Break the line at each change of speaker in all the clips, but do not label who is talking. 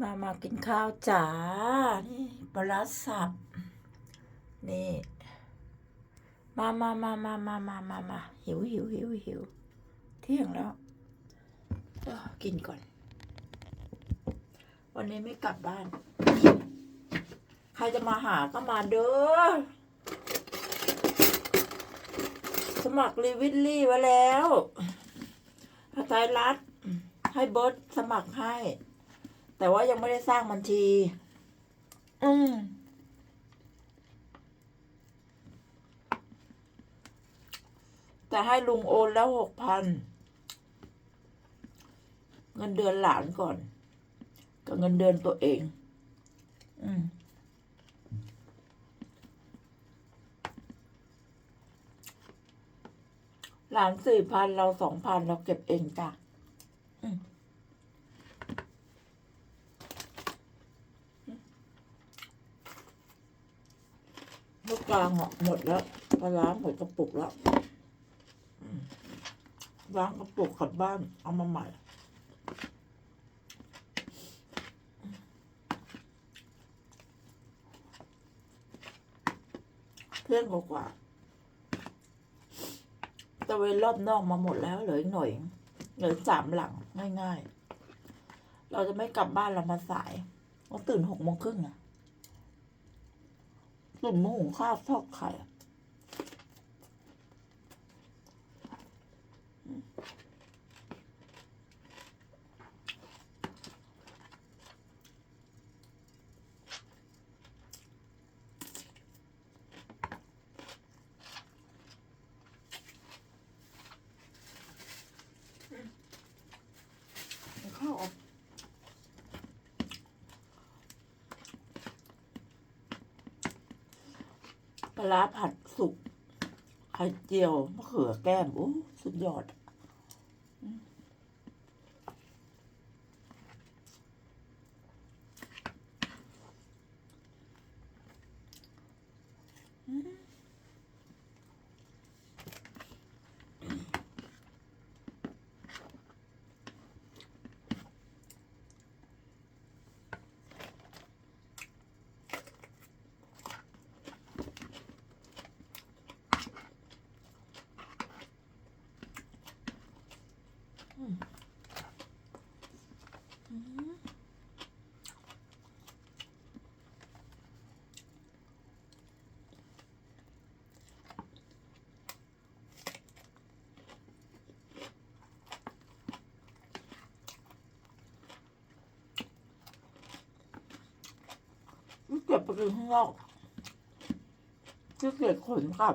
มามากินข้าวจ๋า นี่ปลาร้าสับ นี่ มามามามามามามามาหิวหิวหิวหิว เที่ยงแล้ว กินก่อน วันนี้ไม่กลับบ้าน ใครจะมาหาก็มาเด้อ สมัครรีวิตลี่ไว้แล้วพระไทยรัฐให้เบิร์ตสมัครให้ แต่ว่ายังไม่ได้สร้างบัญชี อืมแต่ให้ลุงโอนแล้วหกพันเงินเดือนหลานก่อน กับเงินเดือนตัวเอง อืมหลานสี่พันเราสองพันเราเก็บเองจ้ะอืมลู กกลางหมดแล้วปล้างหมดกระปุกแล้วล้างกระปุกขัดบ้าน เอามาใหม่เพื่อนกว่าตะเวนรอบนอกมาหมดแล้วเหลือหน่อยเหลือสามหลังง่ายๆ เราจะไม่กลับบ้านเรามาสายเราตื่นหกโมงครึ่งอะ ตื่นมาหุงข้าวทอดไข่ ปลาผัดสุกไข่เจียวมะเขือแก้มโอ้สุดยอด เก็บไปกินข้างนอกที่เกียจขนกลับ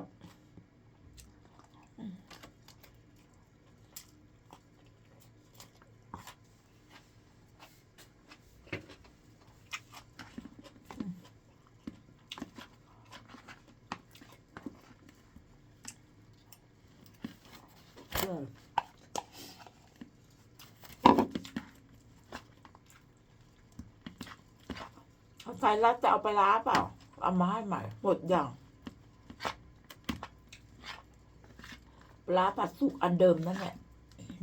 ออเอาใส่แล้วจะเอาไปล้าเปล่า เอามาให้ใหม่ หมดอย่างปลาผัดสุกอันเดิมนั่นแหละ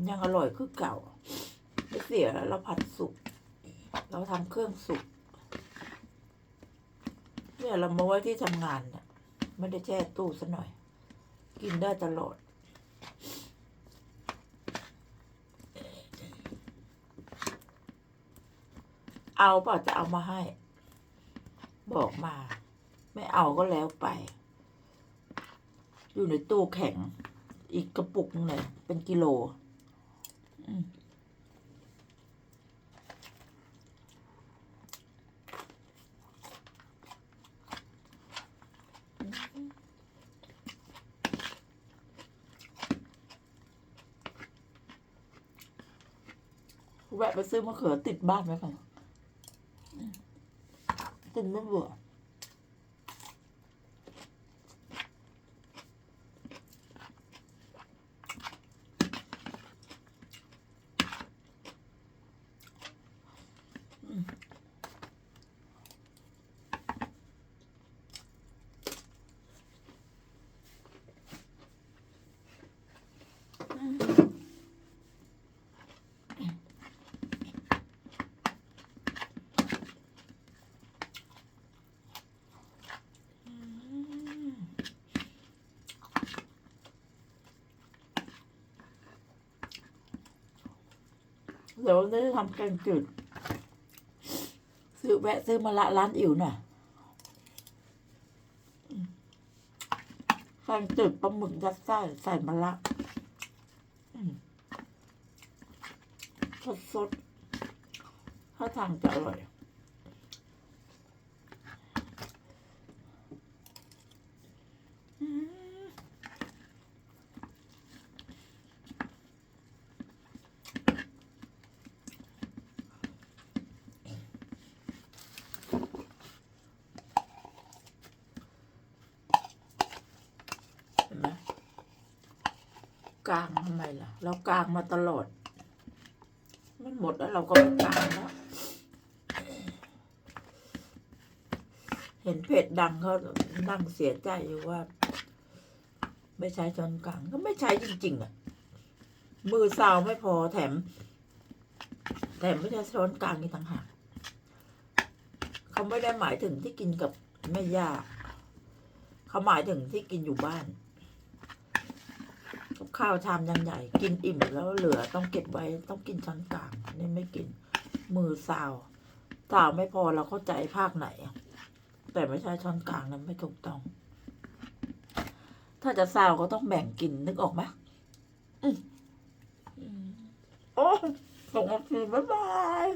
ยังอร่อยคือเก่าไม่เสียแล้วเราผัดสุก เราทำเครื่องสุกเนี่ยเรามาไว้ที่ทำงานเนี่ยไม่ได้แช่ตู้ซะหน่อย กินได้ตลอด เอาเปล่าจะเอามาให้ บอกมา ไม่เอาก็แล้วไป อยู่ในตู้แข็ง อีกกระปุกหนึงเลยเป็นกิโลอืมแวะไปซื้อมะเขือติดบ้านไว้ก่อน 怎么不 เดี๋ยววันนี้ทำแกงจืดซื้อแวะซื้อมาละร้านอิ๋วหน่อยอืมแกงจืดปลาหมึกยัดไส้ใส่มะละสดสดๆถ้าทางจะอร่อย อืมเห็นไหม กลางทำไมล่ะ เรากลางมาตลอด มันหมดแล้วเราก็ไม่กลางแล้ว เห็นเพจดังเขานั่งเสียใจอยู่ว่า ไม่ใช้ช้อนกลางก็ไม่ใช้จริง ๆ อะ มือซาวไม่พอแถม แถมไม่ใช่ช้อนกลางอีต่างหากเขาไม่ได้หมายถึงที่กินกับแม่ย่าเขาหมายถึงที่กินอยู่บ้าน กับข้าวชามยันใหญ่ กินอิ่มแล้วเหลือต้องเก็บไว้ต้องกินช้อนกลางนี่ไม่กิน มือซาวซาวไม่พอเราเข้าใจภาคไหน แต่ไม่ใช่ช้อนกลางนั้นไม่ถูกต้อง ถ้าจะซาวก็ต้องแบ่งกินนึกออกไหมอืมอืมโอ้ส่งมาคืนบ๊ายบาย